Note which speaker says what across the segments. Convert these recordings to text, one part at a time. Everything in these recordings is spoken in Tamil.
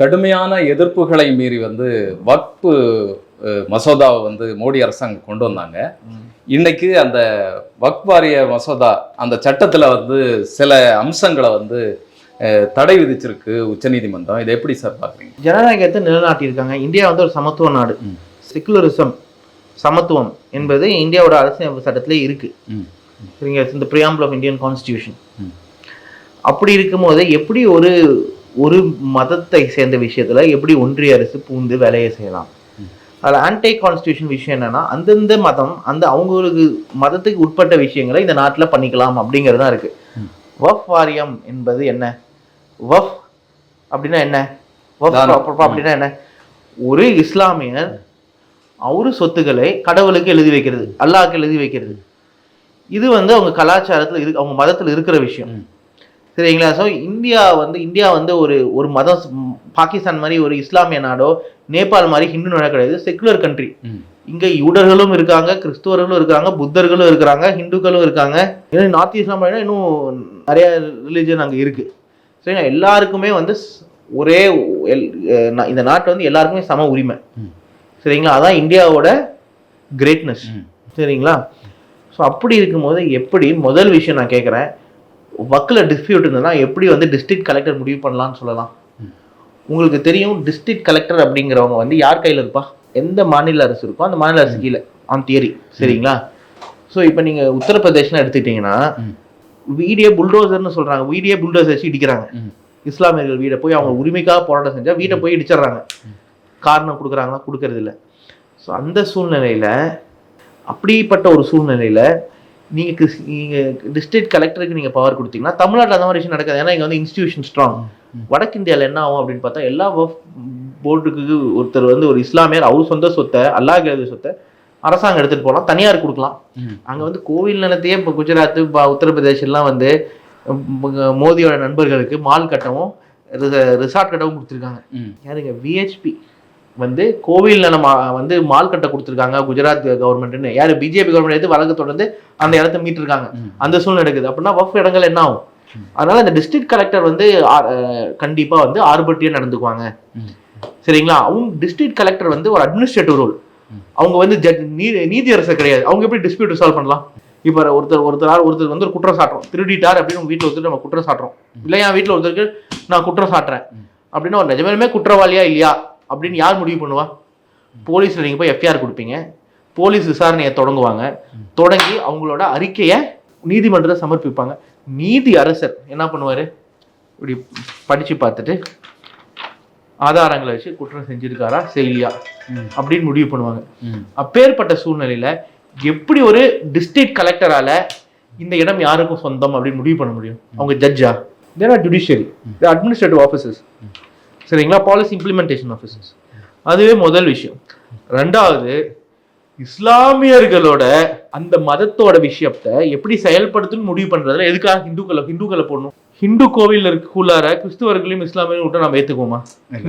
Speaker 1: கடுமையான எதிர்ப்புகளை மீறி வந்து வக்பு மசோதாவை வந்து மோடி அரசாங்கம் கொண்டு வந்தாங்க. இன்னைக்கு அந்த வக்ப் வாரிய மசோதா அந்த சட்டத்துல வந்து சில அம்சங்களை வந்து தடை விதிச்சிருக்கு உச்சநீதிமன்றம் இதை எப்படி சார் பாக்குறீங்க?
Speaker 2: ஜனநாயகத்தை நிலைநாட்டியிருக்காங்க. இந்தியா வந்து ஒரு சமத்துவ நாடு. செக்குலரிசம் சமத்துவம் என்பது இந்தியாவோட அரசியல் சட்டத்திலே இருக்கு. சரிங்க இந்த பிரியாம்பிள் ஆஃப் இந்தியன் கான்ஸ்டியூஷன். அப்படி இருக்கும்போது எப்படி ஒரு ஒரு மதத்தை சேர்ந்த விஷயத்துல எப்படி ஒன்றிய அரசு பூந்து வேலையை செய்யலாம். அதில் ஆன்டை கான்ஸ்டியூஷன் விஷயம் என்னன்னா அந்தந்த மதம் அந்த அவங்களுக்கு மதத்துக்கு உட்பட்ட விஷயங்களை இந்த நாட்டில் பண்ணிக்கலாம் அப்படிங்கிறது தான் இருக்கு
Speaker 1: ம்.
Speaker 2: வஃப் வாரியம் என்பது என்ன வஃப் அப்படின்னா என்ன வஃப் அப்படின்னா என்ன ஒரு இஸ்லாமியர் அவரு சொத்துக்களை கடவுளுக்கு எழுதி வைக்கிறது அல்லாஹ்க்கு எழுதி வைக்கிறது இது வந்து அவங்க கலாச்சாரத்துல இருக்கு அவங்க மதத்துல இருக்கிற விஷயம். சரிங்களா? ஸோ இந்தியா வந்து இந்தியா வந்து ஒரு ஒரு மதம் பாகிஸ்தான் மாதிரி ஒரு இஸ்லாமிய நாடோ நேபாள் மாதிரி ஹிந்து நாடோ கிடையாது. Secular country. இங்க யூடர்களும் இருக்காங்க கிறிஸ்துவர்களும் இருக்காங்க புத்தர்களும் இருக்காங்க ஹிந்துக்களும் இருக்காங்க. இன்னும் நார்த் பார்த்தீங்கன்னா இன்னும் நிறைய ரிலிஜன் அங்க இருக்கு. சரிங்களா? எல்லாருக்குமே வந்து ஒரே எல்- இந்த நாட்டு வந்து எல்லாருக்குமே சம உரிமை. சரிங்களா? அதான் இந்தியாவோட கிரேட்னஸ். சரிங்களா? ஸோ அப்படி இருக்கும்போது எப்படி முதல் விஷயம் நான் கேட்குறேன் வக்கில் டிஸ்பியூட் இருந்ததுன்னா எப்படி வந்து டிஸ்ட்ரிக்ட் கலெக்டர் முடிவு பண்ணலாம்னு சொல்லலாம். உங்களுக்கு தெரியும் டிஸ்ட்ரிக்ட் கலெக்டர் அப்படிங்கிறவங்க வந்து யார் கையில் இருப்பா? எந்த மாநில அரசு இருக்கோ அந்த மாநில அரசு கீழே ஆன் தியரி சரிங்களா? ஸோ இப்போ நீங்கள் உத்தரப்பிரதேஷ்னு எடுத்துக்கிட்டிங்கன்னா. வீடியே புல்டோசர்னு சொல்கிறாங்க வீடியே புல்டோசர் வச்சு இடிக்கிறாங்க. இஸ்லாமியர்கள் வீடை போய் அவங்க உரிமைக்காக போராட்டம் செஞ்சால் வீட்டை போய் இடிச்சிடுறாங்க. காரணம் கொடுக்குறாங்களா? கொடுக்கறது இல்ல ஸோ அந்த சூழ்நிலையில அப்படிப்பட்ட ஒரு சூழ்நிலையில நீங்க கிறிஸ்- நீங்க டிஸ்ட்ரிக்ட் கலெக்டருக்கு நீங்க பவர் கொடுத்தீங்கன்னா தமிழ்நாட்டில் அந்த மாதிரி விஷயம் நடக்காது. ஏன்னா இங்க வந்து இன்ஸ்டிடியூஷன் ஸ்ட்ராங் வடக்கு இந்தியாவில் என்ன ஆகும் அப்படின்னு பார்த்தா எல்லா போர்டுக்கு ஒருத்தர் வந்து ஒரு இஸ்லாமியர் அவர் சொந்த சொத்தை அல்லாஹ் எழுதிய சொத்தை அரசாங்கம் எடுத்துட்டு போகலாம் தனியார் கொடுக்கலாம். அங்க வந்து கோவில் நிலத்தையே இப்போ குஜராத் ப- உத்தரப்பிரதேஷ் எல்லாம் வந்து ம், மோடியோட நண்பர்களுக்கு மால் கட்டவும் ரிசார்ட் கட்டவும் கொடுத்துருக்காங்க. யாருங்க? விஹெச்பி வந்து கோவில் நம்ம வந்து மால் கட்ட கொடுத்துருக்காங்க குஜராத் கவர்மெண்ட்னு. யாரு? பிஜேபி கவர்மெண்ட் எடுத்து வழக்கு தொடர்ந்து அந்த இடத்த மீட்டிருக்காங்க. அந்த சூழ்நிலை நடக்குது. அப்படின்னா வஃப் இடங்கள் என்ன ஆகும்? அதனால இந்த டிஸ்ட்ரிக்ட் கலெக்டர் வந்து ஆ- அஹ் கண்டிப்பா வந்து ஆர்பட்டியா நடந்துக்குவாங்க. சரிங்களா? அவங்க டிஸ்ட்ரிக்ட் கலெக்டர் வந்து ஒரு அட்மினிஸ்ட்ரேட்டிவ் ரோல். அவங்க வந்து ஜட் நீதி நீதியரசர் கிடையாது. அவங்க எப்படி டிஸ்பியூட் சால்வ் பண்ணலாம்? இப்போ ஒருத்தர் ஒருத்தர் ஒருத்தர் வந்து ஒரு குற்றம் சாட்டுறோம் திருடிட்டார் அப்படின்னு வீட்டில் ஒருத்தர் நம்ம குற்றம் சாட்டுறோம் இல்லை என் வீட்டில் ஒருத்தருக்கு நான் குற்றம் சாட்டுறேன். அப்படின்னா ஒரு நிஜமே குற்றவாளியா? இல்லையா? அப்படின்னு யார் முடிவு பண்ணுவா? போலீஸ்ல நீங்க போய் எஃப்ஐஆர் கொடுப்பீங்க. போலீஸ் விசாரணையை தொடங்குவாங்க. தொடங்கி அவங்களோட அறிக்கையை நீதிமன்றத்தை சமர்ப்பிப்பாங்க. நீதி அரசர் என்ன பண்ணுவாரு? இப்படி படிச்சு பார்த்துட்டு ஆதாரங்களை வச்சு குற்றம் செஞ்சிருக்காரா? செய்யலையா. அப்படின்னு முடிவு பண்ணுவாங்க. அப்பேற்பட்ட சூழ்நிலையில எப்படி ஒரு டிஸ்ட்ரிக்ட் கலெக்டரால இந்த இடம் யாருக்கும் சொந்தம் அப்படின்னு முடிவு பண்ண முடியும்? அவங்க ஜட்ஜா there are judiciary administrative officers சரிங்களா? பாலிசி இம்ப்ளிமெண்டேஷன் ஆஃபீஸர்ஸ் அதுவே முதல் விஷயம். ரெண்டாவது இஸ்லாமியர்களோட அந்த மதத்தோட விஷயத்தை எப்படி செயல்படுத்தணும்னு முடிவு பண்றதுல எதுக்காக ஹிந்துக்களை ஹிந்துக்களை போடணும்? ஹிந்து கோவில் இருக்குள்ளார கிறிஸ்துவர்களையும் இஸ்லாமியரும் விட்டு நம்ம ஏத்துக்குவோமா.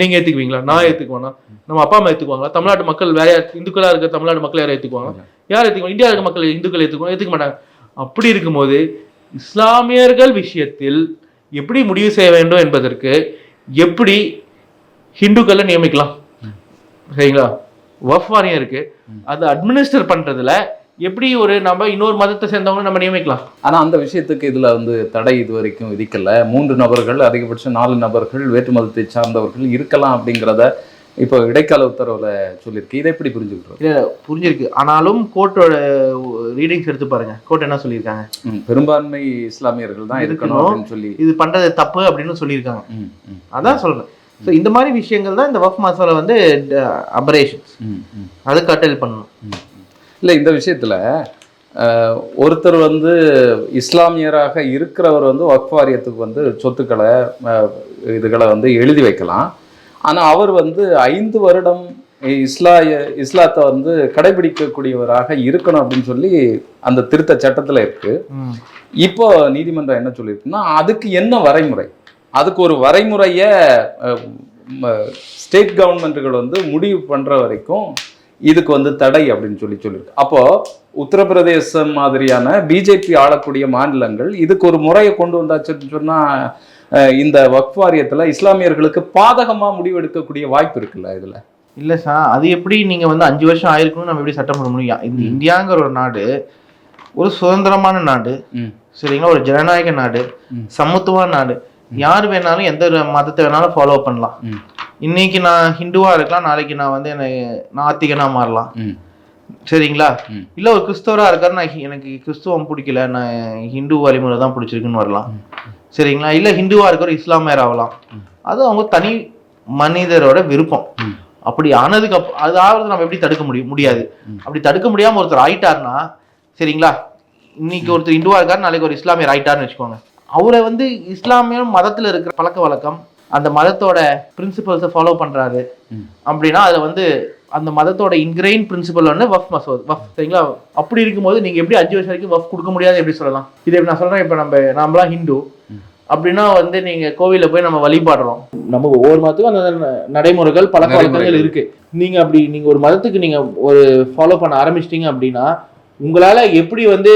Speaker 2: நீங்க ஏத்துக்குவீங்களா? நான் ஏத்துக்குவேனா? நம்ம அப்பா அம்மா ஏத்துக்குவாங்களா? தமிழ்நாட்டு மக்கள் வேற யார் இந்துக்களா இருக்க தமிழ்நாடு மக்கள் யாரும் ஏத்துக்குவாங்க? யார் ஏத்துக்குவாங்க? இந்தியா இருக்க மக்கள் இந்துக்கள் ஏத்துக்குவாங்க? ஏத்துக்க மாட்டாங்க. அப்படி இருக்கும்போது இஸ்லாமியர்கள் விஷயத்தில் எப்படி முடிவு செய்ய வேண்டும் என்பதற்கு எப்படி ஹிந்துக்களை நியமிக்கலாம். சரிங்களா? வஃப் வாரியம் இருக்கு. அதை அட்மினிஸ்டர் பண்றதுல எப்படி ஒரு நம்ம இன்னொரு மதத்தை சேர்ந்தவங்க நம்ம நியமிக்கலாம்?
Speaker 1: ஆனா அந்த விஷயத்துக்கு இதுல வந்து தடை இது வரைக்கும் விதிக்கல. மூன்று நபர்கள் அதிகபட்சம் நாலு நபர்கள் வேற்று மதத்தை சார்ந்தவர்கள் இருக்கலாம் அப்படிங்கிறத இப்போ இடைக்கால உத்தரவுல சொல்லியிருக்கு. இதை எப்படி புரிஞ்சுக்கிறோம்
Speaker 2: இல்ல புரிஞ்சிருக்கு. ஆனாலும் கோர்ட்டோட ரீடிங்ஸ் எடுத்து பாருங்க. கோர்ட் என்ன சொல்லியிருக்காங்க?
Speaker 1: பெரும்பான்மை இஸ்லாமியர்கள் தான் இருக்கணும். அப்படின்னு சொல்லி.
Speaker 2: இது பண்றது தப்பு அப்படின்னு சொல்லியிருக்காங்க.
Speaker 1: ம், ம்,
Speaker 2: அதான் சொல்றேன். ஸோ இந்த மாதிரி விஷயங்கள் தான் இந்த வஃப் மசாலா வந்து அபரேஷன்ஸ் அது கட்டல் பண்ணணும்.
Speaker 1: இல்ல இந்த விஷயத்துல ஒருத்தர் வந்து இஸ்லாமியராக இருக்கிறவர் வந்து வக்ஃப் வாரியத்துக்கு வந்து சொத்துக்களை இதுகளை வந்து எழுதி வைக்கலாம். ஆனா அவர் வந்து ஐந்து வருடம் இஸ்லாய இஸ்லாத்தை வந்து கடைபிடிக்கக்கூடியவராக இருக்கணும் அப்படின்னு சொல்லி அந்த திருத்த சட்டத்துல இருக்கு. இப்போ நீதிமன்றம் என்ன சொல்லியிருக்குன்னா அதுக்கு என்ன வரைமுறை? அதுக்கு ஒரு வரைமுறையை ஸ்டேட் கவர்மெண்ட்டுகள் வந்து முடிவு பண்ற வரைக்கும் இதுக்கு வந்து தடை அப்படின்னு சொல்லி சொல்லியிருக்கு அப்போ உத்தரப்பிரதேசம் மாதிரியான பிஜேபி ஆளக்கூடிய மாநிலங்கள் இதுக்கு ஒரு முறையை கொண்டு வந்தாச்சுன்னு சொன்னா அஹ், இந்த வக்ஃப் வாரியத்துல இஸ்லாமியர்களுக்கு பாதகமா முடிவெடுக்கக்கூடிய வாய்ப்பு இருக்குல்ல இதுல?
Speaker 2: இல்ல சார் அது எப்படி நீங்க வந்து அஞ்சு வருஷம் ஆயிருக்கணும் நம்ம எப்படி சட்டம் பண்ண முடியும்? இந்த இந்தியாங்கிற ஒரு நாடு ஒரு சுதந்திரமான நாடு. சரிங்களா? ஒரு ஜனநாயக நாடு. சமத்துவ நாடு யார் வேணாலும் எந்த ஒரு மதத்தை வேணாலும் ஃபாலோ பண்ணலாம். இன்னைக்கு நான் ஹிந்துவா இருக்கலாம் நாளைக்கு நான் வந்து என்ன நாத்திகனா மாறலாம். சரிங்களா. இல்ல ஒரு கிறிஸ்தவரா இருக்காரு நான் எனக்கு கிறிஸ்துவம் பிடிக்கல நான் ஹிந்து வழிமுறை தான் பிடிச்சிருக்குன்னு வரலாம். சரிங்களா? இல்ல ஹிந்துவா இருக்கிற இஸ்லாமியர் ஆகலாம். அது அவங்க தனி மனிதரோட விருப்பம். அப்படி ஆனதுக்கு அப் அது ஆகிறது நம்ம எப்படி தடுக்க முடியும் முடியாது. அப்படி தடுக்க முடியாம ஒருத்தர் ஆயிட்டாருன்னா சரிங்களா? இன்னைக்கு ஒருத்தர் இந்துவா இருக்காரு நாளைக்கு ஒரு இஸ்லாமியர் ஆயிட்டாருன்னு வச்சுக்கோங்க. அவரை வந்து இஸ்லாமிய மதத்துல இருக்கிற பழக்க வழக்கம் அந்த மதத்தோட பிரின்சிபல்ஸை ஃபாலோ பண்றாரு.
Speaker 1: ம்.
Speaker 2: அப்படின்னா அதுல வந்து அந்த மதத்தோட இன்கிரைன் பிரின்சிபல் வந்து வஃப் மசோத் வஃப் சரிங்களா? அப்படி இருக்கும்போது நீங்க எப்படி அஞ்சு வருஷம் வரைக்கும் வஃப் கொடுக்க முடியாது எப்படி சொல்லலாம்? இதை இப்ப நான் சொல்றேன்? இப்ப நம்ம நாமலாம் ஹிந்து. அப்படின்னா வந்து நீங்க கோவில்ல போய் நம்ம வழிபாடுறோம். நம்ம ஒவ்வொரு மதத்துக்கும் அந்த நடைமுறைகள் பழக்க வழக்கங்கள். இருக்கு. நீங்க அப்படி நீங்க ஒரு மதத்துக்கு நீங்க ஒரு ஃபாலோ பண்ண ஆரம்பிச்சிட்டீங்க அப்படின்னா உங்களால எப்படி வந்து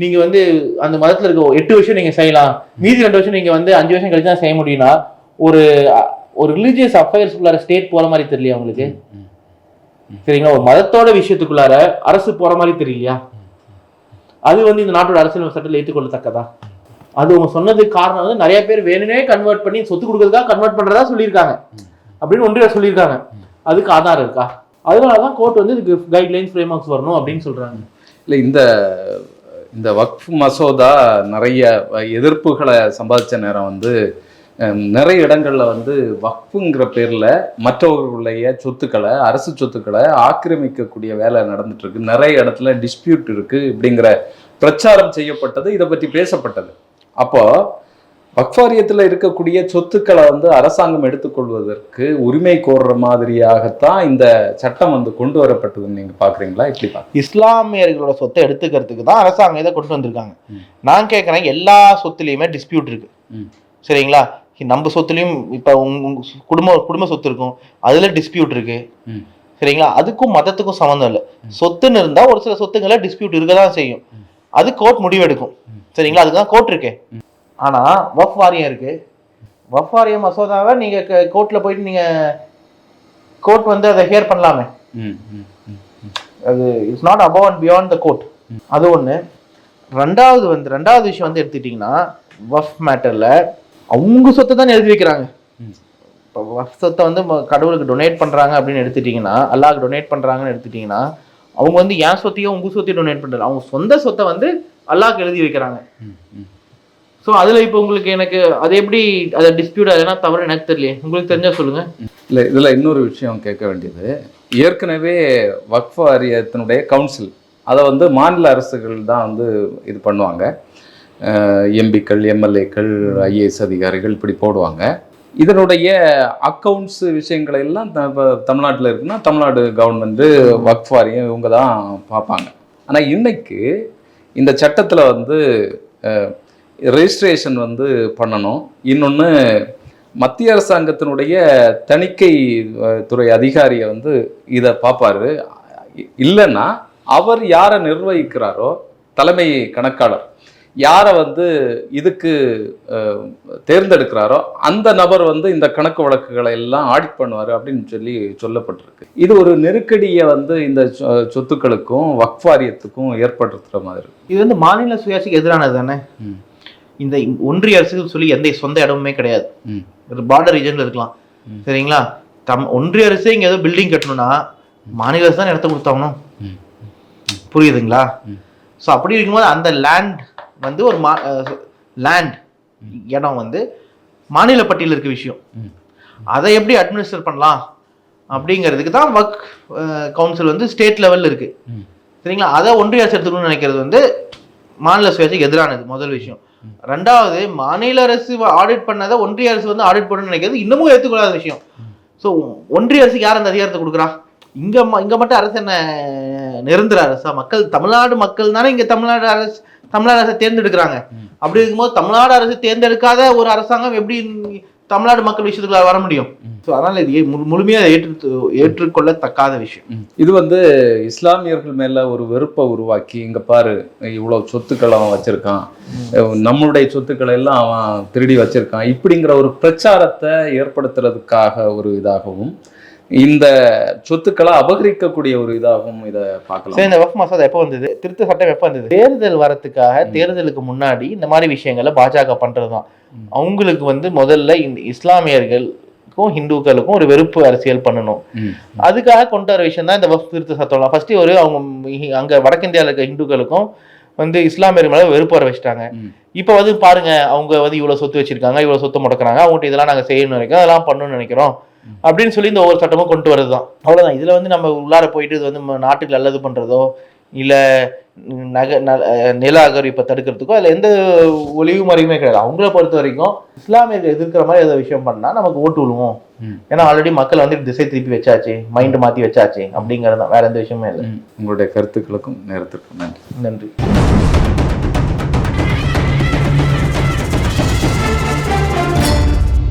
Speaker 2: நீங்க வந்து அந்த மதத்துல இருக்க எட்டு வருஷம் நீங்க செய்யலாம். மீதி ரெண்டு வருஷம் நீங்க வந்து அஞ்சு வருஷம் கழிச்சு தான் செய்ய முடியும்னா ஒரு ஒரு ரிலீஜியஸ் அஃபேர்ஸ் உள்ளார ஸ்டேட் போற மாதிரி தெரியலையா உங்களுக்கு? சரிங்களா? ஒரு மதத்தோட விஷயத்துக்குள்ளார அரசு போற மாதிரி தெரியலையா? அது வந்து இந்த நாட்டோட அரசியல் சட்டத்தில் ஏற்றுக்கொள்ளத்தக்கதா? அது அவங்க சொன்னதுக்கு காரணம் வந்து நிறைய பேர் வேணுனே கன்வெர்ட் பண்ணி சொத்து கொடுக்கறதுக்காக கன்வெர்ட் பண்றதா சொல்லியிருக்காங்க. அப்படின்னு ஒன்றிய சொல்லியிருக்காங்க. அதுக்கு ஆதாரம் இருக்கா? அதனாலதான் கோர்ட் வந்து இதுக்கு கைட்லைன்ஸ் ஃப்ரேம் ஒர்க்ஸ் வரணும் அப்படின்னு சொல்றாங்க.
Speaker 1: இல்லை இந்த இந்த வக்ஃப் மசோதா நிறைய எதிர்ப்புகளை சம்பாதிச்ச நேரம் வந்து நிறைய இடங்களில் வந்து வக்ஃபுங்கிற பேரில் மற்றவர்களுடைய சொத்துக்களை அரசு சொத்துக்களை ஆக்கிரமிக்கக்கூடிய வேலை நடந்துட்டுருக்கு நிறைய இடத்துல டிஸ்பியூட் இருக்குது இப்படிங்கிற பிரச்சாரம் செய்யப்பட்டது இதை பற்றி பேசப்பட்டது. அப்போது வக்ஃபாரியத்தில் இருக்கக்கூடிய சொத்துக்களை வந்து அரசாங்கம் எடுத்துக்கொள்வதற்கு உரிமை கோர்ற மாதிரியாகத்தான் இந்த சட்டம் வந்து கொண்டு வரப்பட்டதுன்னு நீங்க பாக்குறீங்களா? இப்படி
Speaker 2: இஸ்லாமியர்களோட சொத்தை எடுத்துக்கிறதுக்கு தான் அரசாங்கம் இதை கொண்டு வந்திருக்காங்க. நான் கேட்குறேன் எல்லா சொத்துலையுமே டிஸ்பியூட் இருக்கு. சரிங்களா? நம்ம சொத்துலையும் இப்போ குடும்ப குடும்ப சொத்து இருக்கும். அதுல டிஸ்பியூட் இருக்கு. சரிங்களா? அதுக்கும் மதத்துக்கும் சம்மந்தம் இல்லை. சொத்துன்னு இருந்தா ஒரு சில சொத்துங்களை டிஸ்பியூட் இருக்க தான் செய்யும் அது கோர்ட் முடிவெடுக்கும். சரிங்களா? அதுக்கு தான் கோர்ட் இருக்கு ஆனா வஃப் வாரியம் இருக்கு. வஃப் வாரிய மசோதாவை நீங்க கோர்ட்ல போயிட்டு நீங்க கோர்ட் வந்து அதை ஹியர் பண்ணலாமே. அது it's not above and beyond the court அது ஒன்று ரெண்டாவது வந்து ரெண்டாவது விஷயம் வந்து எடுத்துக்கிட்டிங்கன்னா வஃப் மேட்டரில் அவங்க சொத்தை தான் எழுதி வைக்கிறாங்க. இப்போ வஃப் சொத்தை வந்து கடவுளுக்கு டொனேட் பண்ணுறாங்க அப்படின்னு எடுத்துட்டிங்கன்னா அல்லாஹ்க்கு டொனேட் பண்ணுறாங்கன்னு எடுத்துட்டிங்கன்னா அவங்க வந்து என் சொத்தையும் உங்கள் சொத்தையும் டொனேட் பண்ணுறாங்க அவங்க சொந்த சொத்தை வந்து அல்லாஹ்க்கு எழுதி வைக்கிறாங்க. ஸோ அதில் இப்போ உங்களுக்கு எனக்கு அது எப்படி அதை டிஸ்பியூட் ஆகுதுன்னா தவிர எனக்கு தெரியலையே. உங்களுக்கு தெரிஞ்சால் சொல்லுங்கள்
Speaker 1: இல்லை இதில் இன்னொரு விஷயம் கேட்க வேண்டியது. ஏற்கனவே வக்ஃப் வாரியத்தினுடைய கவுன்சில் அதை வந்து மாநில அரசுகள் தான் வந்து இது பண்ணுவாங்க. எம்பிக்கள் எம்எல்ஏக்கள் ஐஏஎஸ் அதிகாரிகள் இப்படி போடுவாங்க. இதனுடைய அக்கௌண்ட்ஸ் விஷயங்களை எல்லாம் த- தமிழ்நாட்டில் இருக்குன்னா தமிழ்நாடு கவர்மெண்ட்டு வக்ஃப் வாரியம் இவங்க தான் பார்ப்பாங்க. ஆனால் இன்றைக்கு இந்த சட்டத்தில் வந்து ரெஜிஸ்ட்ரேஷன் வந்து பண்ணணும் இன்னொன்று மத்திய அரசாங்கத்தினுடைய தணிக்கை துறை அதிகாரியை வந்து இதை பார்ப்பாரு இல்லைன்னா அவர் யாரை நிர்வகிக்கிறாரோ தலைமை கணக்காளர் யாரை வந்து இதுக்கு தேர்ந்தெடுக்கிறாரோ அந்த நபர் வந்து இந்த கணக்கு வழக்குகளை எல்லாம் ஆடிட் பண்ணுவார் அப்படின்னு சொல்லி சொல்லப்பட்டிருக்கு இது ஒரு நெருக்கடியை வந்து இந்த சொத்துக்களுக்கும் வக்ஃப் வாரியத்துக்கும் ஏற்படுத்துகிற மாதிரி.
Speaker 2: இது வந்து மாநில சுயாட்சிக்கு எதிரானது தானே. இந்த ஒன்றிய அரசுக்கு சொல்லி எந்த சொந்த இடமுமே கிடையாது. பார்டர் ரீஜன்ல இருக்கலாம். சரிங்களா? தம் ஒன்றிய அரசே இங்க ஏதோ பில்டிங் கட்டணும்னா மாநில அரசு தான் இடத்த கொடுத்தாகணும்.
Speaker 1: ம்.
Speaker 2: புரியுதுங்களா. ஸோ அப்படி இருக்கும்போது அந்த லேண்ட் வந்து ஒரு மா லேண்ட் இடம் வந்து மாநில பட்டியலில் இருக்க விஷயம். அதை எப்படி அட்மினிஸ்டர் பண்ணலாம்? அப்படிங்கிறதுக்கு தான் ஒர்க் கவுன்சில் வந்து ஸ்டேட் லெவலில் இருக்கு.
Speaker 1: ம்.
Speaker 2: சரிங்களா? அதை ஒன்றிய அரசு எடுத்துக்கணும்னு நினைக்கிறது வந்து மாநில சுயாட்சிக்கு எதிரானது முதல் விஷயம். ரெண்டாவது மாநில அரசு ஆடிட் பண்ணதை ஒன்றிய அரசு வந்து ஆடிட் பண்ணணும்னு நினைக்கிறது இன்னமும் ஏற்றுக்கொள்ளாத விஷயம். ஸோ ஒன்றிய அரசுக்கு யார் அந்த அதிகாரத்தை கொடுக்குறா? இங்க ம- இங்க மட்டும் அரசு என்ன நிரந்தர அரசா? மக்கள் தமிழ்நாடு மக்கள் தானே இங்க தமிழ்நாடு அரசு தமிழ்நாடு அரசை தேர்ந்தெடுக்கிறாங்க. அப்படி இருக்கும்போது தமிழ்நாடு அரசு தேர்ந்தெடுக்காத ஒரு அரசாங்கம் எப்படி தமிழ்நாடு மக்கள் விஷயத்துக்குள்ள வர முடியும். ஸோ அதனால இது ஏ- முழு- முழுமையா ஏற்று ஏற்றுக்கொள்ளத்தக்காத விஷயம்.
Speaker 1: இது வந்து இஸ்லாமியர்கள் மேல ஒரு வெறுப்பை உருவாக்கி இங்க பாரு இவ்வளவு சொத்துக்கள் அவன் வச்சிருக்கான். நம்மளுடைய சொத்துக்களை எல்லாம் அவன் திருடி வச்சிருக்கான். இப்படிங்கிற ஒரு பிரச்சாரத்தை ஏற்படுத்துறதுக்காக ஒரு இதாகவும் இந்த சொத்துக்களை அபகரிக்கக்கூடிய ஒரு இதாகவும் இதை பார்க்கலாம்.
Speaker 2: சரி இந்த வஃப் மசோதா எப்போ வந்தது? திருத்த சட்டம் எப்போ வந்தது? தேர்தல் வரத்துக்காக தேர்தலுக்கு முன்னாடி இந்த மாதிரி விஷயங்களை பாஜக பண்றதுதான்.
Speaker 1: ம்.
Speaker 2: அவங்களுக்கு வந்து முதல்ல இந்த இஸ்லாமியர்களுக்கும் ஹிந்துக்களுக்கும் ஒரு வெறுப்பு அரசியல் பண்ணணும். அதுக்காக கொண்டு வர விஷயம் தான் இந்த வஃப் திருத்த சட்டம்லாம். ஃபர்ஸ்ட் ஒரு அவங்க அங்க வடக்கிந்தியாவில் இருக்க ஹிந்துக்களுக்கும் வந்து இஸ்லாமியர் மேல வெறுப்பு வர வச்சுட்டாங்க. இப்போ வந்து பாருங்க அவங்க வந்து இவ்வளவு சொத்து வச்சிருக்காங்க இவ்வளவு சொத்து முடக்குறாங்க. அவங்ககிட்ட இதெல்லாம் நாங்க செய்யணும்னு நினைக்கிறோம் அதெல்லாம் பண்ணணும்னு நினைக்கிறோம். அப்படின்னு சொல்லி இந்த ஒவ்வொரு சட்டமும் கொண்டு வரதுதான். அவ்வளவுதான். இதுல வந்து நம்ம உள்ளார போயிட்டு இது வந்து நாட்டுக்கு நல்லது பண்றதோ இல்ல நக நில அகரிப்பை தடுக்கிறதுக்கோ அதுல எந்த ஒளிவு மறைவுமே கிடையாது. அவங்கள பொறுத்த வரைக்கும் இஸ்லாமியர்கள் எதிர்க்கிற மாதிரி ஏதோ விஷயம் பண்ணா நமக்கு ஓட்டு விழுவோம். ஏன்னா ஆல்ரெடி மக்கள் வந்து திசை திருப்பி வச்சாச்சு மைண்ட் மாத்தி வச்சாச்சு அப்படிங்கிறது தான் வேற எந்த விஷயமே இல்லை.
Speaker 1: உங்களுடைய கருத்துக்களுக்கும் நேரத்திற்கும் நன்றி.
Speaker 2: நன்றி.